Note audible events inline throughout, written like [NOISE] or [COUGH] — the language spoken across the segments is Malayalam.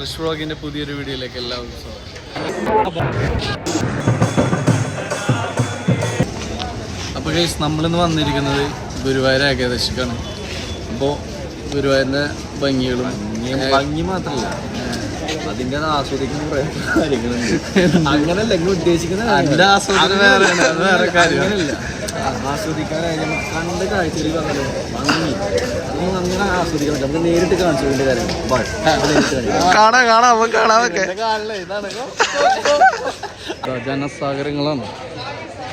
വ്ളോഗിന്റെ പുതിയൊരു വീഡിയോയിലേക്ക് എല്ലാവർക്കും സ്വാഗതം. അപ്പോൾ ഗൈസ് നമ്മളിന്ന് വന്നിരിക്കുന്നത് ഗുരുവായൂർ ഏകാദശിക്കാണ്. അപ്പോൾ ഗുരുവായൂരിന്റെ ഭംഗികളും ഭംഗി മാത്രല്ല. അതിന്റെ അത് ആസ്വദിക്കുന്ന കുറെ കാര്യങ്ങളുണ്ട്. [LAUGHS] അങ്ങനല്ല ഇങ്ങനെ ഉദ്ദേശിക്കുന്ന അതിന്റെ ആസ്വാദനം വേറെയാണ് അത് വേറെ കാര്യങ്ങളില്ല ആസ്വദിക്കാനായി നമുക്ക് കണ്ട കാഴ്ചയിൽ പറഞ്ഞല്ലോ ഭംഗി. നമുക്ക് അങ്ങനെ ആസ്വദിക്കാൻ നമുക്ക് നേരിട്ട് കാണിച്ചു വേണ്ട കാര്യം. കാണാം കാണാം നമുക്ക് കാണാതൊക്കെ ജനസാഗരങ്ങളാണ്.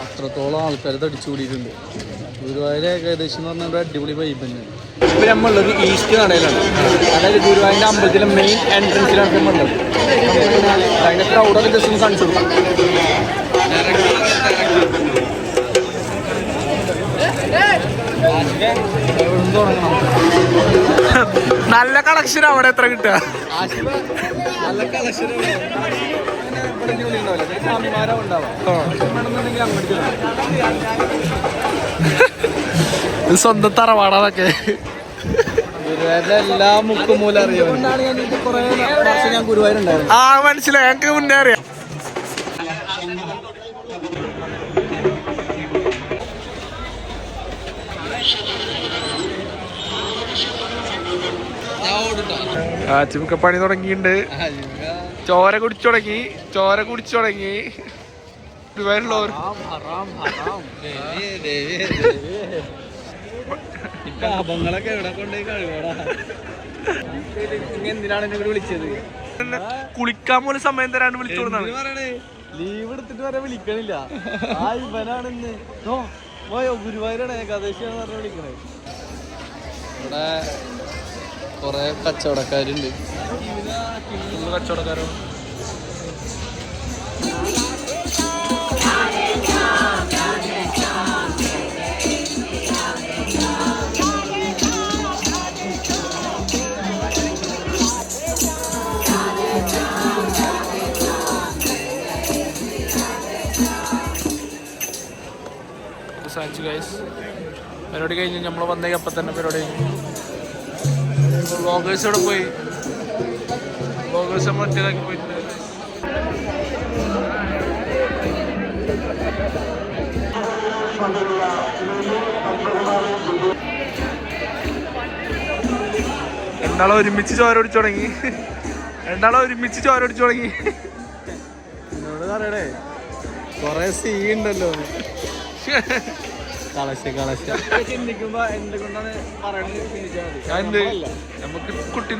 അത്രത്തോളം ആൾക്കാർ തടിച്ചുകൂടിയിട്ടുണ്ട്. ഗുരുവായൂർ ഏകദേശം എന്ന് പറഞ്ഞാൽ ഒരു അടിപൊളി വൈബ് തന്നെയാണ് ഇപ്പൊ നമ്മളുള്ളത് ഈസ്റ്റ് നടയിലാണ് അതായത് ഗുരുവായൂരിന്റെ അമ്പലത്തിലെ മെയിൻ എൻട്രൻസിലാണ് നമ്മളുള്ളത്. അതിന്റെ അതിന്റെ ക്രൗഡൊക്കെ ജസ്റ്റ് ഒന്ന് കാണിച്ചു കൊടുക്കാം. [LAUGHS] നല്ല കളക്ഷൻ അവിടെ എത്ര കിട്ടുക? നല്ല കളക്ഷൻ. സ്വന്തം തറവാടാതൊക്കെ എല്ലാ മുക്കുമൂലം അറിയാം. ആ മനസ്സിലായി. ഞങ്ങൾക്ക് മുന്നേ അറിയാം. ആച്ചിമൊക്കെ പണി തുടങ്ങിയിട്ടുണ്ട്. ചോര കുടിച്ചു തുടങ്ങി ചോര കുടിച്ചു തുടങ്ങി. ഗുരുവായൂരുള്ളവർ പാപങ്ങളൊക്കെ എവിടെ കൊണ്ടുപോയി കഴിവോടാ എന്തിനാണ് എന്നെ വിളിച്ചത് കുളിക്കാൻ പോലും സമയം തരാണ്ട് വിളിച്ചു കൊടുത്താണ്. ലീവ് എടുത്തിട്ട് വരെ വിളിക്കണില്ല. ആ ഇവനാണ് ഇന്ന് ഗുരുവായൂരാണ് ഏകാദശിയാണ് പറഞ്ഞ വിളിക്കണേ. ഇവിടെ കുറെ കച്ചവടക്കാരുണ്ട്. കച്ചവടക്കാരോ? പരിപാടി കഴിഞ്ഞ് നമ്മൾ വന്നേക്കപ്പം തന്നെ പരിപാടി കഴിഞ്ഞു. ഇവിടെ പോയി? വ്ളോഗേഴ്സ് നമ്മൾ പോയിട്ട്. പോയിട്ടുണ്ട് രണ്ടാളും ഒരുമിച്ച് ചോര ഒടിച്ചു തുടങ്ങി. രണ്ടാളും ഒരുമിച്ച് ചോര ഒടിച്ചു തുടങ്ങി. എന്നോട് പറയണേ കൊറേ സീ ഉണ്ടല്ലോ. [LAUGHS] കളശ കളശ ചിന്തിക്കുമ്പോ എന്തുകൊണ്ടാണ് പറയണത് ചിന്തിച്ചാൽ മതി. ഞാൻ എന്ത് നമുക്ക് കുട്ടി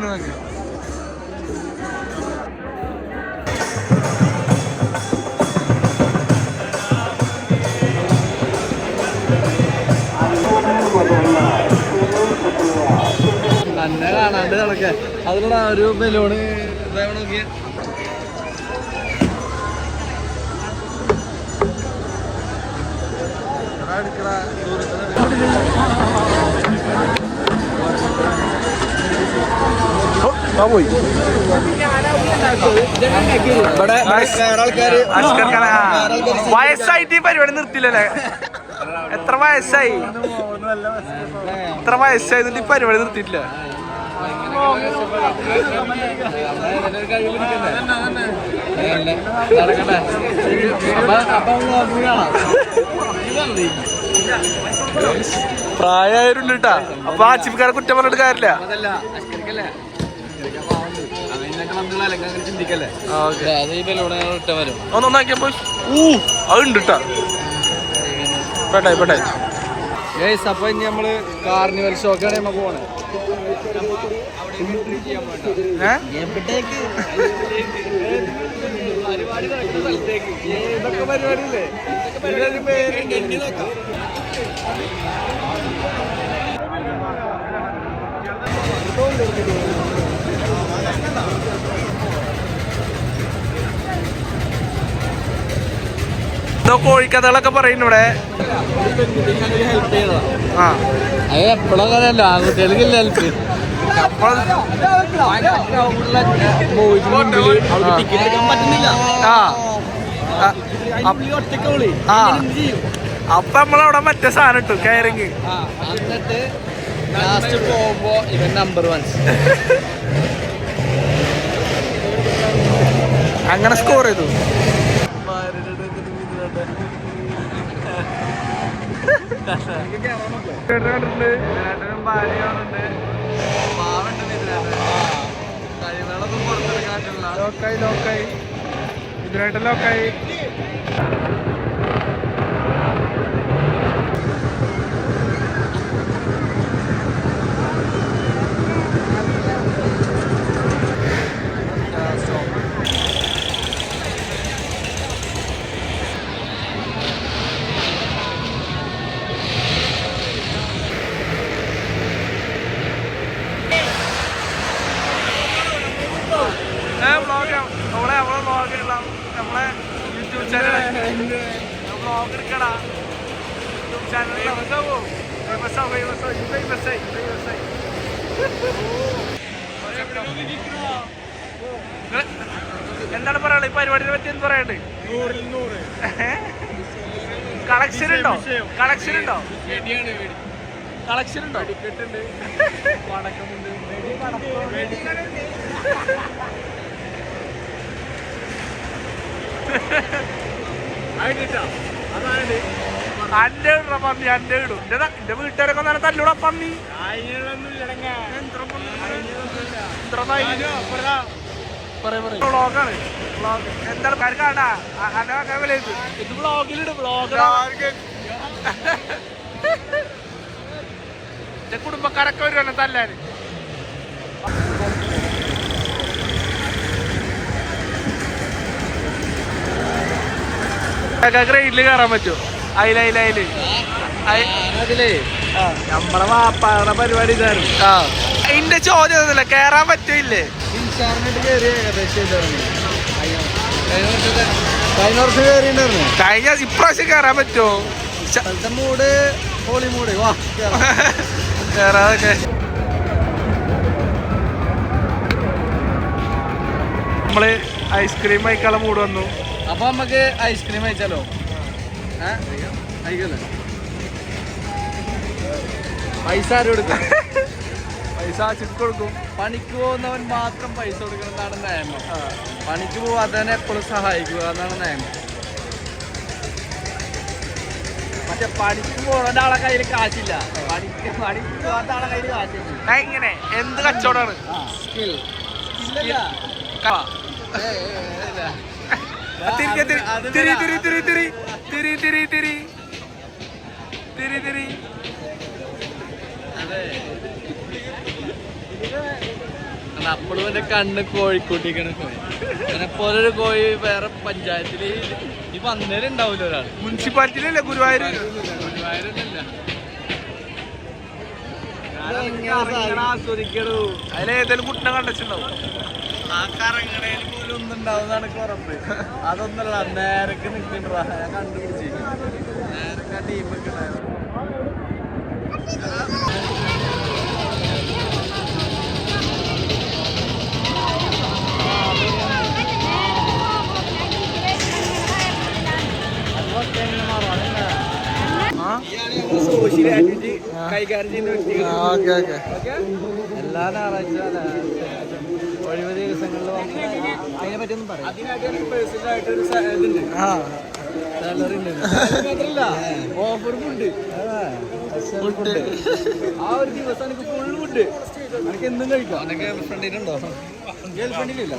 തന്നെ കാണാണ്ട് നടക്ക. അതിലുള്ള ഒരു ബലൂണ് നോക്കിയ. പോയി ആൾക്കാര് വയസ്സായിട്ട് ഈ പരിപാടി നിർത്തില്ലല്ലേ എത്ര വയസ്സായി? എത്ര വയസ്സായി ഈ പരിപാടി നിർത്തിയിട്ടില്ല? പ്രായമായവരുണ്ട് കേട്ടാ അപ്പൊ ചിപ്പിക്കാരെ കുറ്റം പറഞ്ഞിട്ട് കാര്യമില്ല. ഒന്നൊന്നാക്കിയപ്പോ ഊ അത് ഉണ്ട് കേട്ടാ പെട്ടായി പെട്ടായി ഗൈസ് അപ്പൊ ഇനി നമ്മൾ കാർണിവൽ ഷോക്കാണ് നമ്മ പോണേ. പരിപാടിയില്ലേ [LAUGHS] ഇതോ കോഴിക്കഥകളൊക്കെ പറയുന്നു ഇവിടെ. ആ. ആൺകുട്ടികൾക്കില്ല ഹെൽപ്പ്. അപ്പൊ നമ്മളവിടെ മറ്റേ സാധനം ഇട്ടു കയറിങ് എന്നിട്ട് ലാസ്റ്റ് പോകുമ്പോ ഇവൻ നമ്പർ വൺ [LAUGHS] അങ്ങനെ സ്കോർ ചെയ്തു. [LAUGHS] കണ്ടിട്ടുണ്ട് ഇതിനാട്ടനും ഇതിനായിട്ട് ലോക്കായി [LAUGHS] [LAUGHS] ഉണ്ടോ? കളക്ഷൻ ഉണ്ടോ? കളക്ഷൻ ഉണ്ടോ? അന്റെ ഇട പന്നി അന്റെ ഇടും എന്റെ എന്റെ വീട്ടുകാരൊക്കെ നല്ല തല്ലൂടാ പന്നി. വ്ളോഗാണ് കുടുംബക്കാരൊക്കെ വരുവാണ് തല്ലാന്. ഗ്രൈഡിൽ കയറാൻ പറ്റുമോ അയില അയില അയിൽ. അതിലേ നമ്മളെ വാപ്പാടെ പരിപാടി ഇതായിരുന്നു. ആ. എന്റെ ചോദ്യം കേറാൻ പറ്റില്ലേ ഏകദേശം കഴിഞ്ഞ വർഷം ഇപ്രാവശ്യം കയറാൻ പറ്റുമോ? സ്ഥലത്തെ മൂട് ഹോളി മൂട് വാ കേറാം. കേറാതൊക്കെ. നമ്മൾ ഐസ്ക്രീം കഴിക്കാനുള്ള മൂട് വന്നു. അപ്പൊ നമുക്ക് ഐസ്ക്രീം കഴിച്ചാലോ? ഏഹ് കഴിക്കല്ലേ? പൈസ ആരും എടുക്കാം പൈസ ചുരുക്കി കൊടുക്കും. പണിക്ക് പോകുന്നവൻ മാത്രം പൈസ കൊടുക്കണമെന്നാണ് നിയമം. പണിക്ക് പോവാത്തവനെ എപ്പോഴും സഹായിക്കുക എന്നാണ് നിയമം. പക്ഷെ പണിക്ക് പോകേണ്ട ആളെ കയ്യിൽ കാശില്ല. പണിക്ക് പണിക്ക് പോകാത്ത ആളെ കയ്യിൽ കാശില്ല. എങ്ങനെ എന്ത് കച്ചവടമാണ്? സ്കിൽ തിരിഞ്ഞ് തിരി- തിരി തിരി തിരി തിരി. തിരി തിരി തിരി. തിരി തിരി. അപ്പോഴും എന്റെ കണ്ണ് കോഴിക്കോട്ടേക്കാണ് പോയി അങ്ങനെ പോലെ ഒരു കോഴി വേറെ പഞ്ചായത്തിൽ ഈ വന്നേരം ഉണ്ടാവില്ല ഒരാൾ മുനിസിപ്പാലിറ്റിയിലല്ലേ ഗുരുവായൂർ? ആസ്വദിക്കണു അതിലേതെങ്കിലും കുട്ടനെ കണ്ടിട്ടുണ്ടാവും ആ കറങ്ങണേൽ പോലും ഒന്നും ഉണ്ടാവുന്നതാണ് ഉറപ്പ് അതൊന്നല്ല നേരക്ക് നിൽക്കണ്ടാ ഞാൻ കണ്ടുപിടിച്ച് നേരക്ക് ആ ടീമൊക്കെ ഉണ്ടായിരുന്നു. സോഷ്യൽ ആക്ടിവിറ്റി കൈകാര്യം ചെയ്യുന്ന വ്യക്തികൾ ഓക്കെ ഓക്കെ എല്ലാ ഞായറാഴ്ച ഒഴിവ് ദിവസങ്ങളിൽ വന്ന് അതിനെ പറ്റിയൊന്നും പറയാം അതിനായിട്ട് പേഴ്സണൽ ആയിട്ട് ഒരു സ- ഇതുണ്ട് ആ സാലറി ഉണ്ട് ഓഫറും ഉണ്ട് ആ. ഒരു ദിവസം എനിക്ക് ഫുൾ ഫുഡ് എനിക്ക് എന്തും കഴിക്കാം ഗേൾ ഫ്രണ്ടിനുണ്ടോ ഗേൾ ഫ്രണ്ടിലില്ല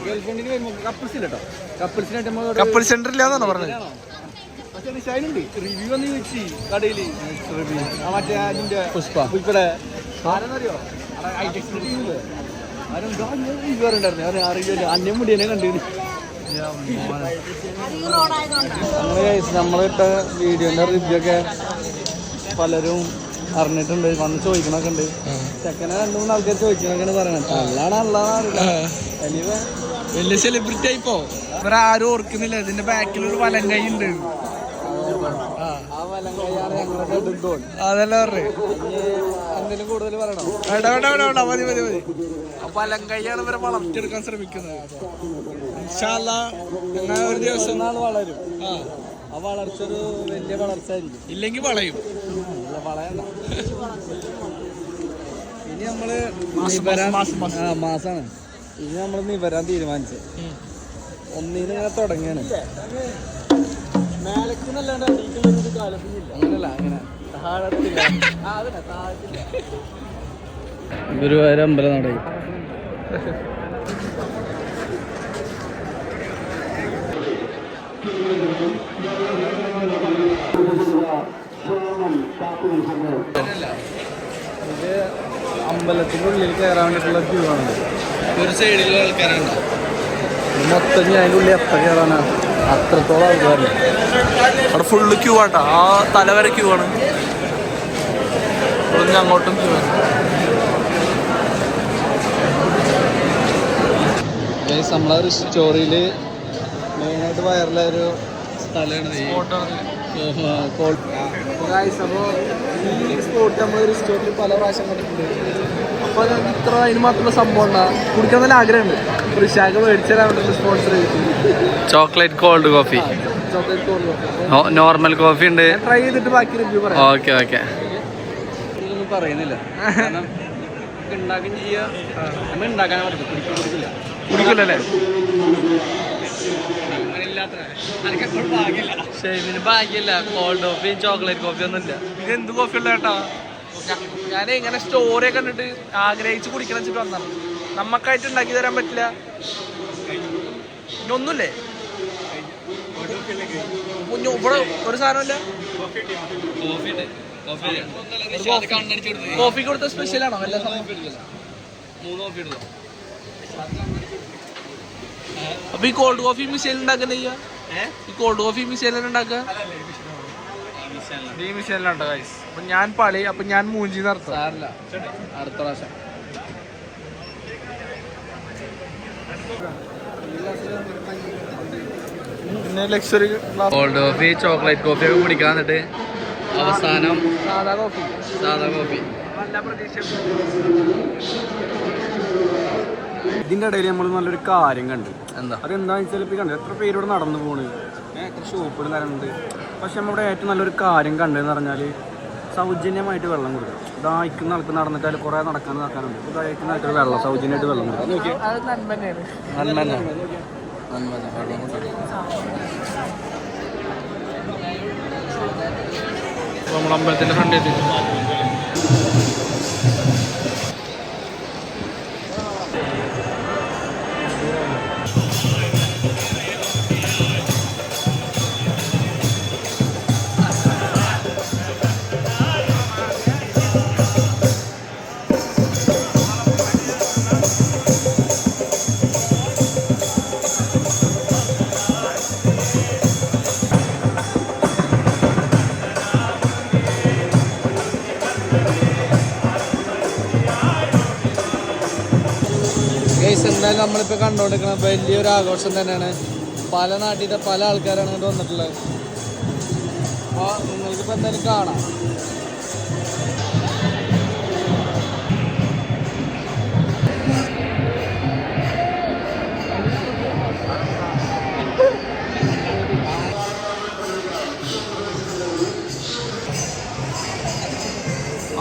കപ്പിൾസിനായിട്ട് കപ്പിൾ സെന്റർ ഇല്ലാന്നാണോ പറഞ്ഞത് റിവ്യൂ ചോദിച്ചു കടയിൽ മറ്റേ അതിന്റെ പുഷ്പ. ആരെന്നറിയോ? റിവ്യൂ അറിയില്ല അന്യം മുടിയനെ കണ്ടിരുന്നു നമ്മൾ guys, നമ്മളിട്ട വീഡിയോന്റെ റിവ്യൂ ഒക്കെ പലരും അറിഞ്ഞിട്ടുണ്ട്. വന്ന് ചോദിക്കണൊക്കെ ഉണ്ട്. ചെക്കനെ രണ്ടു മൂന്ന് ആൾക്കാർ ചോദിക്കണൊക്കെയാണ് പറയണത്. അല്ലാണ് അല്ലാതെ അറിയില്ല വലിയ സെലിബ്രിറ്റി ആയിപ്പോ. ഇവരാരും ആരും ഓർക്കുന്നില്ല. ഇതിന്റെ ബാക്കിൽ ഒരു വലങ്കൈ ഉണ്ട്. അതല്ല പറഞ്ഞേ എന്തെങ്കിലും കൂടുതൽ പറയണോ വേണ്ട വേണ്ട വേണ്ട വേണ്ട മതി മതി മതി അപ്പൊ വലങ്കൈയാണ് ഇവരെ വളർത്തിയെടുക്കാൻ ശ്രമിക്കുന്നത് ഒരു ദിവസം വളരും ആ ആ വളർച്ച ഒരു വലിയ വളർച്ച ആയിരിക്കും ഇല്ലെങ്കിൽ വളയും വളയണ്ട ഇനി നമ്മൾ മാസാണ് ഇനി നമ്മൾ നിവരാൻ തീരുമാനിച്ചത്. ഒന്നിനെ തുടങ്ങിയാണ് മേലക്കുന്നല്ലാണ്ട് അടിക്കുള്ളൊരു കാലത്തിനില്ല. അങ്ങനല്ല അങ്ങനെ. താഴത്തില്ല. ആ അതല്ല താഴത്തില്ല. ഗുരുവായൂർ അമ്പലം നടയും ഇത് അമ്പലത്തിന്റെ ഉള്ളിൽ കയറാൻ വേണ്ടിയിട്ടുള്ള ക്യൂ ആണ്. ഒരു സൈഡിലുള്ള ആൾക്കാരുണ്ട് മൊത്തം ഞാൻ അതിന്റെ ഉള്ളിൽ എത്ര കയറാനാ? അത്രത്തോളം ആൾക്കാരുണ്ട്. അവിടെ ഫുള്ള് ക്യൂ ആട്ടോ. ആ തലവരെ ക്യൂ ആണ്. ഇവിടുന്ന് അങ്ങോട്ടും ക്യൂ ആണ്. നമ്മളെ ഒരു സ്റ്റോറിയിൽ മെയിനായിട്ട് വൈറലായ ഒരു സ്ഥലമാണ് അപ്പോൾ ഈ സ്പോട്ട് നമ്മൾ ഒരു സ്റ്റോറിൽ പല പ്രാവശ്യം കണ്ടിട്ടുണ്ട്. അപ്പോൾ ഇത്ര അതിന് മാത്രമുള്ള സംഭവം ഉണ്ടാ? കുടിക്കാൻ നല്ല ആഗ്രഹമുണ്ട്. ഒരു ശാഖ മേടിച്ചു തരാൻ sponsor chocolate cold coffee normal coffee ഉണ്ട്. ഞാൻ ട്രൈ ചെയ്തിട്ട് ബാക്കി റിവ്യൂ പറയാം. Okay okay. ഇതൊന്നും പറയുന്നില്ല. ഉണ്ടാക്കുകയും നമ്മൾ ഉണ്ടാക്കാൻ കുടിക്കില്ല കുടിക്കില്ലല്ലേ കോൾഡ് ചോക്ലേറ്റ് കോഫി ഒന്നും ഇല്ല ഇത് എന്ത് കോഫി ഉള്ള ചേട്ടാ ഞാൻ ഇങ്ങനെ സ്റ്റോറി ഒക്കെ കണ്ടിട്ട് ആഗ്രഹിച്ച് കുടിക്കണം വെച്ചിട്ട് വന്നാണ് നമുക്കായിട്ട് ഉണ്ടാക്കി തരാൻ പറ്റില്ല. ഇതൊന്നുമില്ലേ കുഞ്ഞു ഇവിടെ ഒരു സാധനമില്ല? കോഫി കൊടുത്ത സ്പെഷ്യൽ ആണോ? എല്ലാ സമയം അപ്പൊ ഈ കോൾഡ് കോഫി മിഷേൽ ഉണ്ടാക്കുന്ന ഈ കോൾഡ് കോഫി മിഷേൽ ഉണ്ടാക്കുക ഈ മിഷേലുണ്ടോ ഗൈസ് അപ്പൊ ഞാൻ പളി അപ്പൊ ഞാൻ മൂഞ്ചി നടത്താം. സാറില്ല അടുത്ത പ്രാവശ്യം. പിന്നെ luxury cold coffee chocolate coffee ഒക്കെ കുടിക്കാൻ എന്നിട്ട് അവസാനം സാധാ കോഫി സാധാ കോഫി ഇതിന്റെ ഇടയിൽ നമ്മൾ നല്ലൊരു കാര്യം കണ്ടു. എന്താ? അതെന്താണെന്ന് വെച്ചാൽ ഇപ്പം കണ്ടു? എത്ര പേരോട് നടന്നു പോണ്? എത്ര ഷോപ്പുകൾ തരുന്നുണ്ട് പക്ഷെ നമ്മുടെ ഏറ്റവും നല്ലൊരു കാര്യം കണ്ടെന്ന് പറഞ്ഞാൽ സൗജന്യമായിട്ട് വെള്ളം കൊടുക്കുക ദാഹിക്കുന്ന ആൾക്ക് നടന്നിട്ട് കുറേ നടക്കാൻ നടക്കാനുണ്ട്. ദാഹിക്കുന്ന ആൾക്ക് വെള്ളം സൗജന്യമായിട്ട് വെള്ളം അത് നന്മ നമ്മൾ അമ്പലത്തിന്റെ ഫ്രണ്ട് എത്തി നമ്മളിപ്പോൾ കണ്ടുകൊണ്ടിരിക്കുന്നത് വലിയൊരു ആഘോഷം തന്നെയാണ്. പല നാട്ടിലത്തെ പല ആൾക്കാരാണ് ഇങ്ങോട്ട് വന്നിട്ടുള്ളത്. അപ്പോൾ നിങ്ങൾക്കിപ്പോൾ എന്തായാലും കാണാം.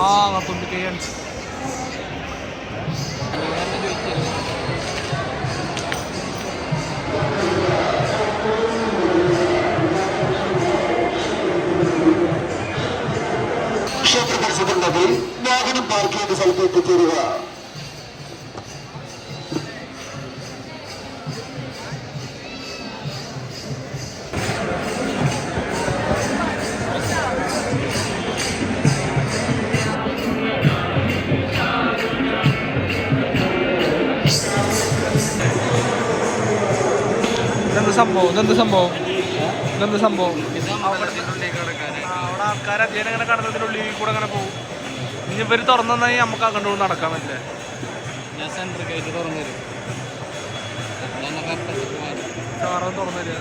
ആ തുമ്പിക്കൈയാണ് ക്ഷേത്ര പരിസരത്തുണ്ടെങ്കിൽ വാഹനം പാർക്ക് ചെയ്യുന്ന സ്ഥലത്ത് എത്തിച്ചേരുക. സംഭവം? ഇതെന്ത് സംഭവം? ഇതെന്ത് സംഭവം? അവിടെ ആൾക്കാർ ഇങ്ങനെ കടന്നതിനുള്ളിൽ കൂടെ അങ്ങനെ പോകും. ഇനി ഇവർ തുറന്നു തന്നാൽ നമുക്ക് അങ്ങോട്ട് കൊണ്ട് നടക്കാൻ പറ്റില്ല? ഞാൻ സെൻട്രൽ ഗേറ്റ് തുറന്നു തരും. തുറന്നു തരിക.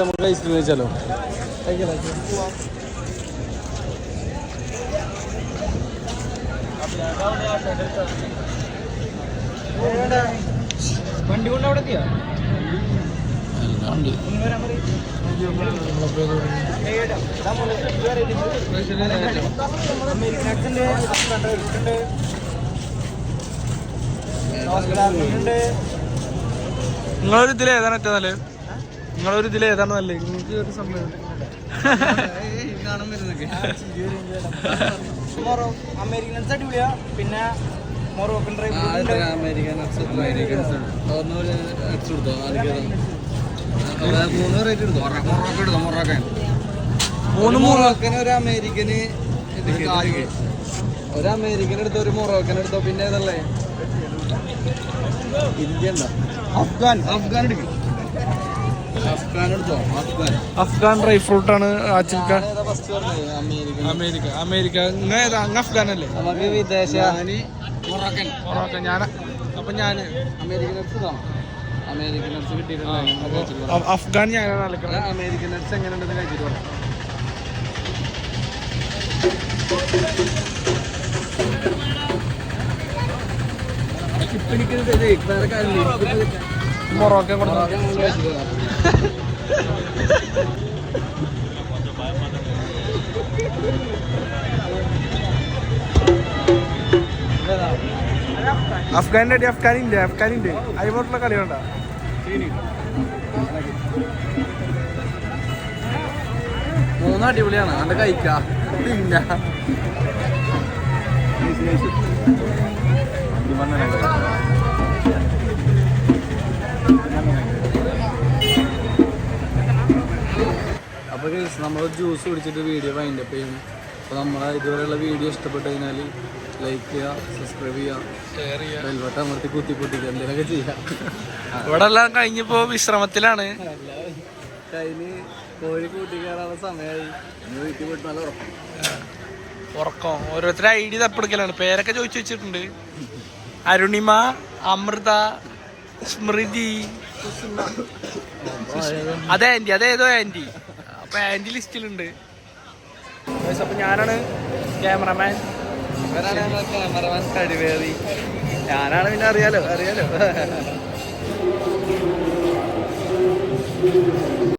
നമുക്ക് ഐസ്ക്രീം കഴിച്ചാലോ വണ്ടി കൊണ്ട് അവിടെ എത്തിയാ? നിങ്ങളൊരു ഇതിൽ ഏതാണ് ഏറ്റവും നല്ലത്? നിങ്ങളൊരു ഇതിൽ ഏതാണ് നല്ലത് നിങ്ങൾക്ക് ഒരു സംഭവം അമേരിക്കൻസ് അടിപൊളിയാ. പിന്നെ മൊറോക്കൻ ഒരു അമേരിക്കന് ഒരു അമേരിക്കൻ എടുത്തോ? ഒരു മൊറോക്കൻ എടുത്തോ? പിന്നെ ഏതല്ലേ? ഇന്ത്യ അഫ്ഗാൻ. അഫ്ഗാൻ എടുക്കും. അഫ്ഗാൻ എടുത്തോ അഫ്ഗാൻ. അഫ്ഗാൻ ഡ്രൈ ഫ്രൂട്ട് ആണ് ആ ചിക്ക ഏതാ ഫസ്റ്റ് പറഞ്ഞത് അമേരിക്ക. അമേരിക്ക. അങ്ങ് അഫ്ഗാൻ അല്ലേ നമുക്ക് വിദേശ ഞാൻ അപ്പൊ ഞാൻ അമേരിക്കൻ അമേരിക്കൻ നട്സ് കിട്ടിയിട്ടുണ്ട് അഫ്ഗാൻ ഞാനാണ് അലക്കുന്നത് അമേരിക്കൻ നട്സ് എങ്ങനെയുണ്ടെന്ന് കഴിച്ചിട്ട് പറയാം മൊറോക്കൻ കൊടുത്തു അഫ്ഗാനിന്റെ അടി അഫ്ഗാനിന്റെ അഫ്ഗാനിന്റെ. അതിലോട്ടുള്ള കളി വേണ്ട മൂന്ന് അടിപൊളിയാണ് അത് കഴിക്കാ പിന്നെ അപ്പോൾ നമ്മൾ ജ്യൂസ് കുടിച്ചിട്ട് വീഡിയോ വൈൻഡ് അപ്പ് ചെയ്യുന്നു അപ്പോൾ നമ്മൾ ഇതുവരെയുള്ള വീഡിയോ ഇഷ്ടപ്പെട്ട് കഴിഞ്ഞാൽ ലൈക്ക് ചെയ്യുക സബ്സ്ക്രൈബ് ചെയ്യുക ഷെയർ ചെയ്യുക. ബെൽബട്ടൺ അമർത്തി കുത്തി പൊട്ടിക്കുക എന്തെങ്കിലുമൊക്കെ ചെയ്യുക ഇവിടെ എല്ലാം കഴിഞ്ഞപ്പോൾ വിശ്രമത്തിലാണ്. കഴിഞ്ഞ് കോഴി കൂട്ടി കയറാനുള്ള സമയമായി വീട്ടിൽ പോയിട്ട് നല്ല ഉറക്കം ഉറക്കം. ഓരോരുത്തർ ഐ ഡി തപ്പെടുക്കലാണ്. പേരൊക്കെ ചോദിച്ചു വെച്ചിട്ടുണ്ട്. അരുണിമ അമൃത സ്മൃതി. അതെ ആന്റി. അതേതോ ആന്റി. ആന്റി ലിസ്റ്റിലുണ്ട്. അപ്പൊ ഞാനാണ് ക്യാമറമാൻ. ക്യാമറമാൻ കഴിവേറി ഞാനാണ് പിന്നെ അറിയാലോ അറിയാലോ.